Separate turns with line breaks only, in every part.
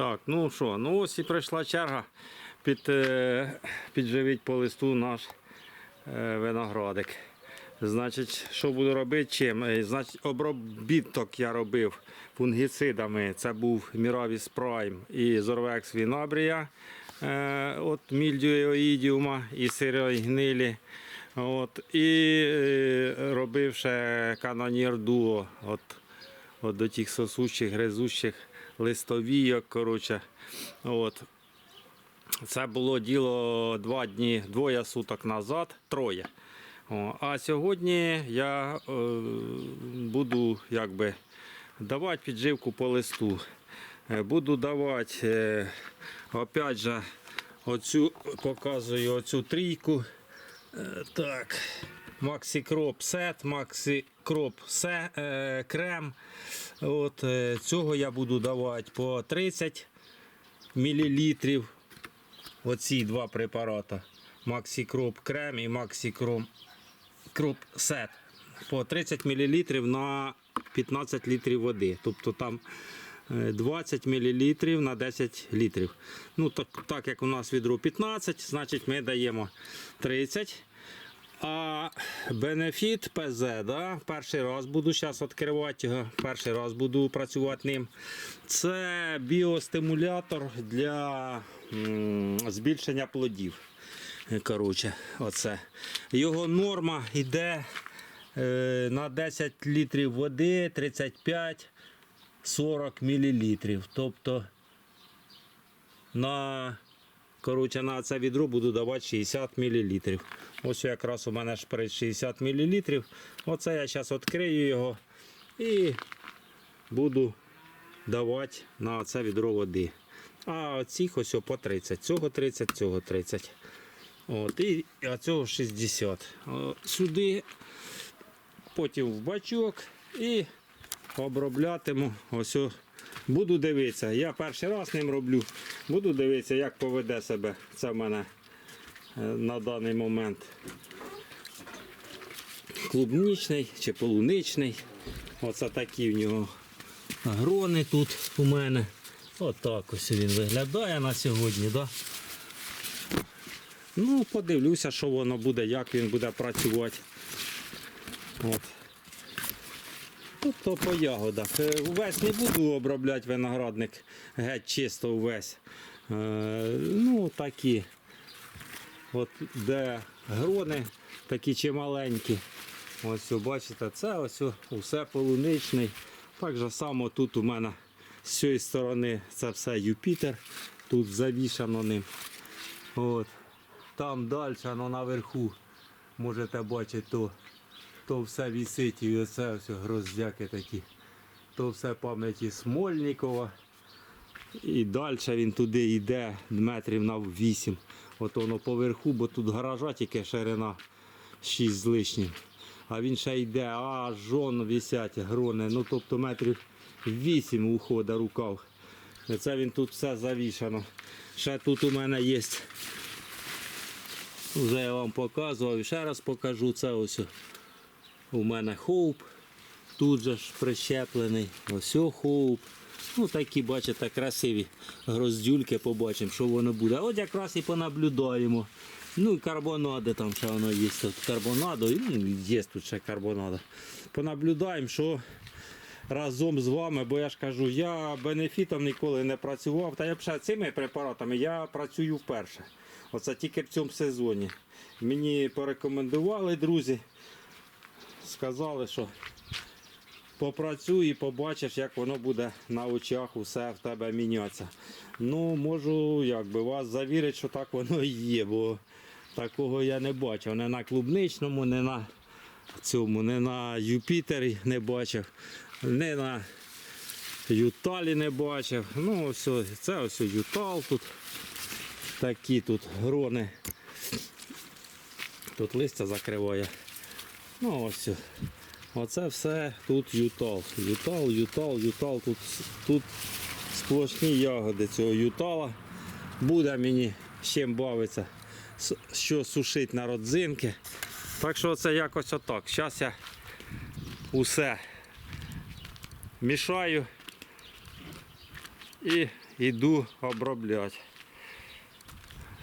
Так, ну що, ну ось і прийшла черга під, е, підживити по листу наш е, виноградик. Значить, що буду робити чим? Е, Значить, обробіток я робив фунгіцидами. Це був Miravis Prime і Vinabria е, от мільдіоїдіума і сирої гнилі. От, і робив ще канонір дуо. От, от до тих сосучих, гризучих листовійок. Коротше. От. Це було діло два дні, двоє суток назад, троє. О, а сьогодні я е, буду якби, давати підживку по листу. Е, Буду давати, е, опять же, оцю, показую оцю трійку. Е, так. Maxi Crop Se, е, крем. От, е, цього я буду давати по 30 мл. Оці два препарати. Crop крем і Crop Crop Set. По 30 мл на 15 літрів води. Тобто там е, 20 мл на 10 літрів. Ну, так, так як у нас відро 15, значить ми даємо 30. А Benefit PZ, да? перший раз буду зараз відкривати його, перший раз буду працювати ним. Це біостимулятор для збільшення плодів. Коротше, оце. Його норма йде е, на 10 літрів води 35-40 мл. Тобто на Коротше, на це відро буду давати 60 мл. Ось якраз у мене шприц 60 мл. Оце я зараз відкрию його і буду давати на це відро води. А оцих ось по 30. Цього 30, цього 30. От, і, а цього 60. Сюди, потім в бачок і оброблятиму. Ось. Буду дивитися. Я перший раз ним роблю. Буду дивитися, як поведе себе це в мене е, на даний момент. Клубнічний чи полуничний. Оце такі в нього грони тут у мене. Отак ось він виглядає на сьогодні. Да? Ну, подивлюся, що воно буде, як він буде працювати. От. Тобто по ягодах. Е, Увесь не буду обробляти виноградник геть чисто увесь. Е, ну, такі. От де грони такі чималенькі. Ось, бачите, це ось усе полуничний. Так же само тут у мене з цієї сторони це все Юпітер. Тут завішано ним. От. Там далі, ну, наверху, можете бачити, то то все вісить і оце все гроздяки такі. То все пам'яті Смольникова. І далі він туди йде метрів на 8. От воно поверху, бо тут гаража тільки ширина 6 з лишнім. А він ще йде, аж жон висять грони. Ну тобто метрів 8 уходить рукав. Це він тут все завішано. Ще тут у мене є. Вже я вам показував ще раз покажу. Це ось у мене хоуп. Тут же ж прищеплений. Ось хоуп. Ну такі, бачите, красиві гроздюльки, побачимо, що воно буде. От якраз і понаблюдаємо. Ну і карбонади там ще воно є. Тут карбонадо, і, ну, є тут ще карбонада. Понаблюдаємо, що разом з вами, бо я ж кажу, я бенефітом ніколи не працював. Та я б ще цими препаратами я працюю вперше. Оце тільки в цьому сезоні. Мені порекомендували друзі, сказали, що попрацюй і побачиш, як воно буде на очах усе в тебе мінятися. Ну, можу якби вас завірити, що так воно і є, бо такого я не бачив. Не на клубничному, не на цьому, не на Юпітері не бачив, не на Юталі не бачив. Ну, ось, це ось Ютал тут. Такі тут грони. Тут листя закриває. Ну ось. Оце все тут ютал. Ютал, ютал, ютал. Тут, тут сплошні ягоди цього ютала. Буде мені з чим бавитися, що сушити на родзинки. Так що це якось отак. Зараз я усе мішаю і іду обробляти.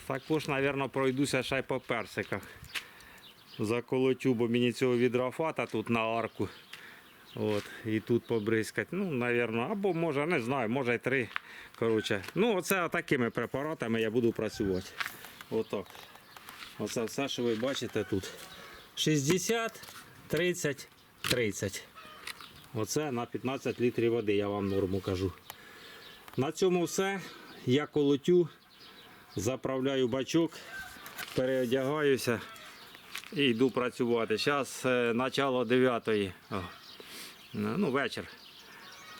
Також, мабуть, пройдуся ще й по персиках. Заколотю, бо мені цього відрафата тут на арку. От, і тут побризкати. Ну, мабуть, або може, не знаю, може й три. Коротше. Ну, оце такими препаратами я буду працювати. Отак. Оце все, що ви бачите тут. 60, 30, 30. Оце на 15 літрів води, я вам норму кажу. На цьому все. Я колотю, заправляю бачок, переодягаюся і йду працювати. Зараз начало 9. Ну, вечір.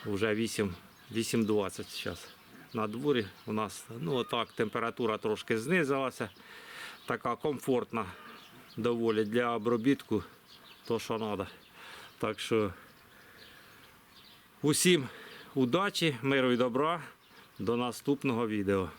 Вже 8.20 зараз. На дворі у нас ну, отак, температура трошки знизилася. Така комфортна доволі для обробітку, то що треба. Так що усім удачі, миру і добра. До наступного відео.